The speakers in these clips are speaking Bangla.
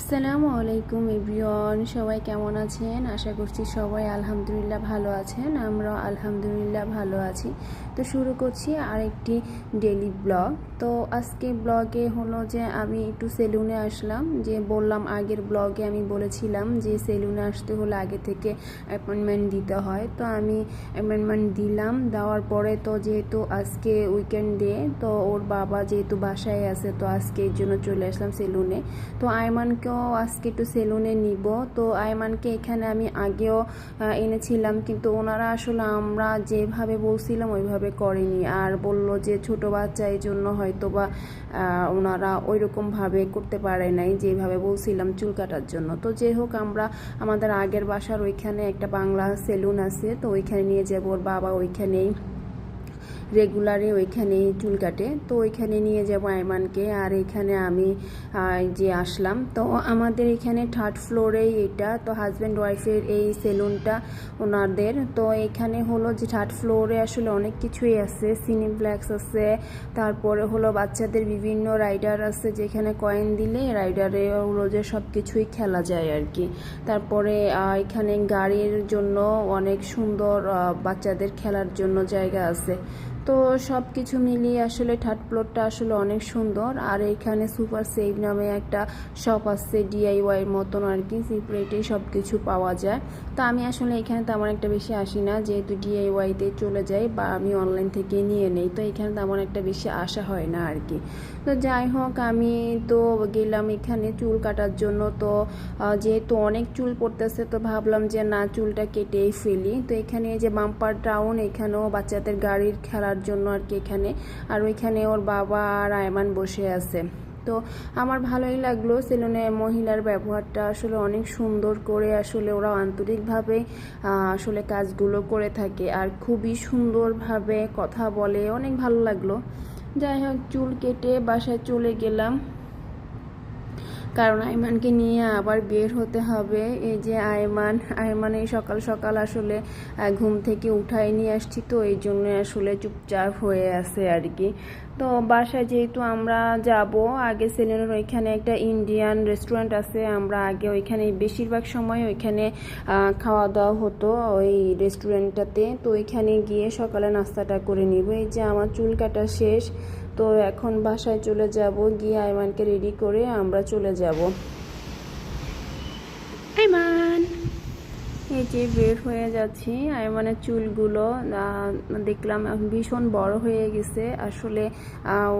আসসালামু আলাইকুম এভরিওয়ান, সবাই কেমন আছেন? আশা করছি সবাই আলহামদুলিল্লাহ ভালো আছেন আমরা আলহামদুলিল্লাহ ভালো আছি। তো শুরু করছি আরেকটি ডেলি ব্লগ তো আজকে ব্লগে হলো যে আমি একটু সেলুনে আসলাম, যে বললাম আগের ব্লগে আমি বলেছিলাম যে সেলুনে আসতে হলে আগে থেকে অ্যাপয়েন্টমেন্ট দিতে হয়। তো আমি অ্যাপয়েন্টমেন্ট দিলাম, দেওয়ার পরে তো যেহেতু আজকে উইকেন্ড ডে তো ওর বাবা যেহেতু বাসায় আছে, তো আজকে এর জন্য চলে আসলাম সেলুনে তো আয়মানকেও আজকে একটু সেলুনে নিব। তো আয়মানকে এখানে আমি আগেও এনেছিলাম, কিন্তু ওনারা আসলে আমরা যেভাবে বলছিলাম ওইভাবে করেনি। আর বলল যে ছোট বাচ্চা, এই জন্য হয়তো বা ওনারা ওই রকমভাবে করতে পারে নাই যেভাবে বলছিলাম চুল কাটার জন্য। তো যাই হোক আমরা আমাদের আগের বাসার ওইখানে একটা বাংলা সেলুন আছে, তো ওইখানে নিয়ে যাব, ওর বাবা ওইখানেই রেগুলারে ওইখানে চুল কাটে। তো ওইখানে নিয়ে যাব আয়মানকে। আর এখানে আমি যে আসলাম, তো আমাদের এখানে থার্ড ফ্লোরেই এটা। তো হাজব্যান্ড ওয়াইফের এই সেলুনটা ওনাদের। তো এখানে হলো যে থার্ড ফ্লোরে আসলে অনেক কিছুই আছে। সিনিপ্লেক্স আছে, তারপরে হলো বাচ্চাদের বিভিন্ন রাইডার আছে, যেখানে কয়েন দিলে রাইডারে যে সব কিছুই খেলা যায় আর কি তারপরে এখানে গাড়ির জন্য অনেক সুন্দর বাচ্চাদের খেলার জন্য জায়গা আছে। তো সব কিছু মিলিয়ে আসলে থার্ড ফ্লোরটা আসলে অনেক সুন্দর। আর এখানে সুপার সেভ নামে একটা শপ আছে ডিআইওয়াই মতন আর কি সিপ্রেটে সব কিছু পাওয়া যায়। তো আমি আসলে এখানে তেমন একটা বেশি আসি না। যেহেতু ডিআইওয়াইতে চলে যাই বা আমি অনলাইন থেকে নিয়ে নেই, তো এখানে তেমন একটা বেশি আসা হয় না আর কি তো যাই হোক, আমি তো গেলাম এখানে চুল কাটার জন্য। তো যেহেতু অনেক চুল পড়তেছে, তো ভাবলাম যে না, চুলটা কেটেই ফেলি। তো এখানে যে বাম্পার টাউন, এখানেও বাচ্চাদের গাড়ির খেলার জন্য আর কি এখানে। আর ওইখানে ওর বাবা আর আয়মান বসে আছে। তো আমার ভালোই লাগল সেলুনে মহিলার ব্যবহারটা আসলে অনেক সুন্দর করে আসলে ওরা আন্তরিকভাবে আসলে কাজগুলো করে থাকে আর খুবই সুন্দরভাবে কথা বলে। অনেক ভালো লাগল। যাই হোক, চুল কেটে বাসায় চলে গেলাম। কারণ আইমানকে নিয়ে আবার বের হতে হবে। এই যে আয়মান আয়মান এই সকাল সকাল আসলে ঘুম থেকে উঠায় নিয়ে আসছি তো, এই জন্য আসলে চুপচাপ হয়ে আছে আর কি। তো বাসায় যেহেতু আমরা যাব, আগে সেলেনের ওইখানে একটা ইন্ডিয়ান রেস্টুরেন্ট আছে, আমরা আগে ওইখানে বেশিরভাগ সময় ওইখানে খাওয়া দাওয়া হতো ওই রেস্টুরেন্টটাতে। তো ওইখানে গিয়ে সকালে নাস্তাটা করে নিব। এই যে আমার চুল কাটা শেষ তো এখন বাসায় চলে যাব। গিয়ে আইমানকে রেডি করে আমরা চলে যাব। আইমান! এই যে বের হয়ে যাচ্ছি। মানে চুলগুলো দেখলাম ভীষণ বড় হয়ে গেছে। আসলে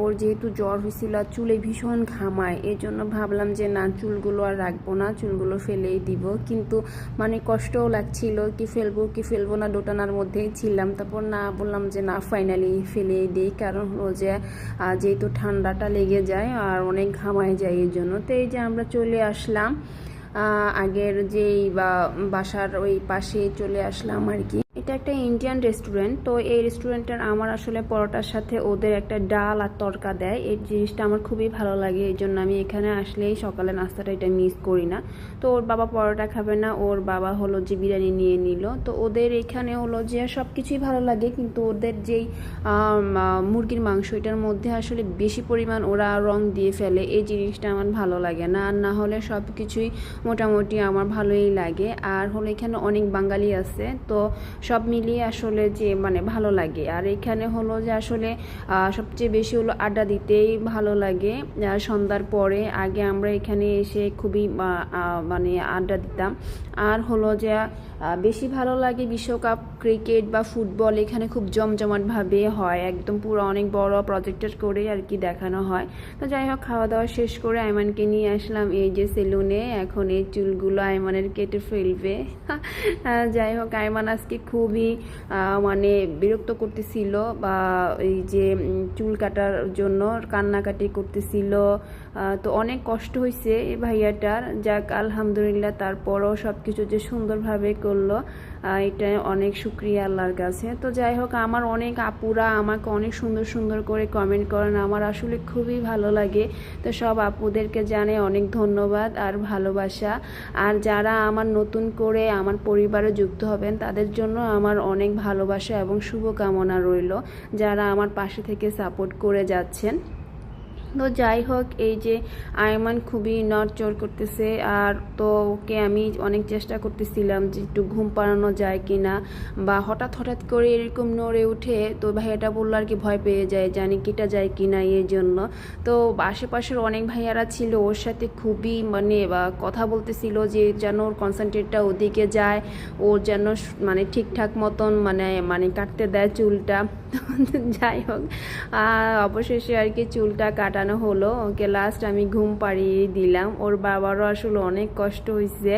ওর যেহেতু জ্বর হয়েছিল আর চুলে ভীষণ ঘামায়। এই জন্য ভাবলাম যে, না, চুলগুলো আর রাখব না, চুলগুলো ফেলেই দিব। কিন্তু মানে কষ্টও লাগছিল, কি ফেলব কি ফেলব না, দোটানার মধ্যেই ছিলাম। তারপর না, বললাম যে, না ফাইনালি ফেলেই দিই। কারণ হলো যে যেহেতু ঠান্ডাটা লেগে যায় আর অনেক ঘামায় যায় এই জন্য তো এই যে আমরা চলে আসলাম। আগের যেই বা বাসার ওই পাশে চলে আসলাম আর কি। এটা একটা ইন্ডিয়ান রেস্টুরেন্ট তো এই রেস্টুরেন্টের আমার আসলে পরোটার সাথে ওদের একটা ডাল আর তরকা দেয়। এই জিনিসটা আমার খুবই ভালো লাগে, এই জন্য আমি এখানে আসলেই সকালে নাস্তাটা এটা মিস করি না। তো ওর বাবা পরোটা খাবে না, ওর বাবা হলো যে বিরিয়ানি নিয়ে নিল। তো ওদের এখানে হলো যে সব কিছুই ভালো লাগে, কিন্তু ওদের যেই মুরগির মাংস, এটার মধ্যে আসলে বেশি পরিমাণ ওরা রং দিয়ে ফেলে, এই জিনিসটা আমার ভালো লাগে না। আর না হলে সব কিছুই মোটামুটি আমার ভালোই লাগে। আর হলো এখানে অনেক বাঙালি আছে, তো সব মিলিয়ে আসলে যে মানে ভালো লাগে। আর এখানে হলো যে আসলে সবচেয়ে বেশি হলো আড্ডা দিতেই ভালো লাগে। সন্ধ্যার পরে আগে আমরা এখানে এসে খুবই মানে আড্ডা দিতাম। আর হলো যে বেশি ভালো লাগে বিশ্বকাপ, ক্রিকেট বা ফুটবল এখানে খুব জমজমাটভাবে হয়। একদম পুরো অনেক বড় প্রজেক্টর করে আর কি দেখানো হয়। তো যাই হোক, খাওয়া দাওয়া শেষ করে আয়মানকে নিয়ে আসলাম এই যে সেলুনে। এখন এই চুলগুলো আয়মানের কেটে ফেলবে। যাই হোক আয়মান আজকে খুবই মানে বিরক্ত করতেছিল বা এই যে চুল কাটার জন্য কান্নাকাটি করতেছিল। তো অনেক কষ্ট হয়েছে এই ভাইয়াটার। যাক, আলহামদুলিল্লাহ, তারপরও সব কিছু যে সুন্দরভাবে করল এটা অনেক শুক্রিয়া আল্লাহর কাছে। তো যাই হোক, আমার অনেক আপুরা আমাকে অনেক সুন্দর সুন্দর করে কমেন্ট করেন। আমার আসলে খুবই ভালো লাগে। তো সব আপুদেরকে জানে অনেক ধন্যবাদ আর ভালোবাসা। আর যারা আমার নতুন করে আমার পরিবারে যুক্ত হবেন, তাদের জন্য আমার অনেক ভালোবাসা এবং শুভকামনা রইল। যারা আমার পাশে থেকে সাপোর্ট করে যাচ্ছেন। তো যাই হোক, এই যে আয়মান খুবই নড়চড় করতেছে আর তো ওকে আমি অনেক চেষ্টা করতেছিলাম যে একটু ঘুম পাড়ানো যায় কি না বা হঠাৎ হঠাৎ করে এরকম নড়ে উঠে তো ভাইয়াটা বলল আর কি ভয় পেয়ে যায়, জানি কেটা যায় কি না এই জন্য। তো আশেপাশের অনেক ভাইয়ারা ছিল, ওর সাথে খুবই মানে কথা বলতেছিল যে যেন ওর কনসেন্ট্রেটটা ওদিকে যায়, ওর যেন মানে ঠিকঠাক মতন মানে মানে কাটতে দেয় চুলটা। যাই হোক অবশেষে আর কি চুলটা কাটানো হলো। ওকে লাস্ট আমি ঘুম পাড়িয়ে দিলাম। ওর বাবারও আসলে অনেক কষ্ট হয়েছে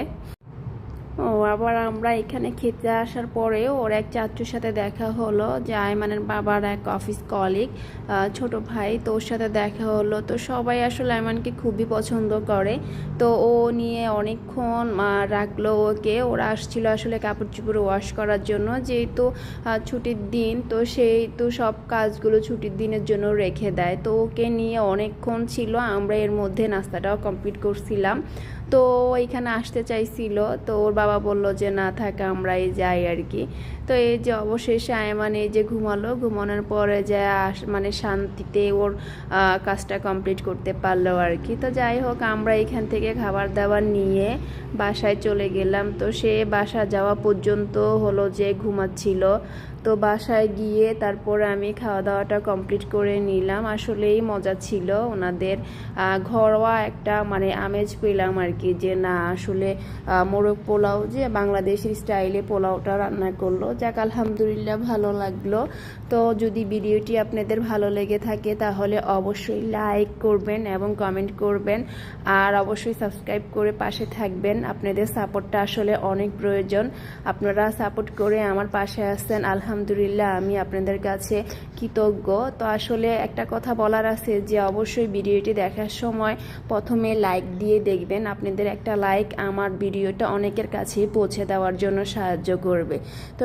ও, আবার আমরা এখানে খেতে আসার পরে ওর এক চাচুর সাথে দেখা হলো যে আয়মানের বাবার এক অফিস কলিগ ছোট ভাই তো ওর সাথে দেখা হলো। তো সবাই আসলে আয়মানকে খুবই পছন্দ করে। তো ও নিয়ে অনেকক্ষণ রাখল ওকে। ওরা আসছিল আসলে কাপড় চোপড় ওয়াশ করার জন্য। যেহেতু ছুটির দিন, তো সেই তো সব কাজগুলো ছুটির দিনের জন্য রেখে দেয়। তো ওকে নিয়ে অনেকক্ষণ ছিল। আমরা এর মধ্যে নাস্তাটাও কমপ্লিট করছিলাম। তো এখানে আসতে চাইছিল, তো ওর বাবা বলল যে, না থাকে, আমরাই যাই আর কি। তো এই যে অবশেষে আয়মান এই যে ঘুমালো, ঘুমানোর পরে যে মানে শান্তিতে ওর কাজটা কমপ্লিট করতে পারল আর কি। তো যাই হোক, আমরা এখান থেকে খাবার দাবার নিয়ে বাসায় চলে গেলাম। তো সে বাসা যাওয়া পর্যন্ত হলো যে ঘুমাচ্ছিল। তো বাসায় গিয়ে তারপর আমি খাওয়া দাওয়াটা কমপ্লিট করে নিলাম। আসলেই মজা ছিল ওনাদের। ঘরোয়া একটা মানে আমেজ পেলাম আর কি যে না, আসলে মোরগ পোলাও যে বাংলাদেশি স্টাইলে পোলাওটা রান্না করল যাক, আলহামদুলিল্লাহ ভালো লাগল। তো যদি ভিডিওটি আপনাদের ভালো লেগে থাকে, তাহলে অবশ্যই লাইক করবেন এবং কমেন্ট করবেন। আর অবশ্যই সাবস্ক্রাইব করে পাশে থাকবেন। আপনাদের সাপোর্টটা আসলে অনেক প্রয়োজন। আপনারা সাপোর্ট করে আমার পাশে আসছেন আলহামদুলিল্লাহ আমি আপনাদের কাছে কৃতজ্ঞ। তো আসলে একটা কথা বলার আছে যে, অবশ্যই ভিডিওটি দেখার সময় প্রথমে লাইক দিয়ে দেখবেন। আপনাদের একটা লাইক আমার ভিডিওটা অনেকের কাছেই পৌঁছে দেওয়ার জন্য সাহায্য করবে। তো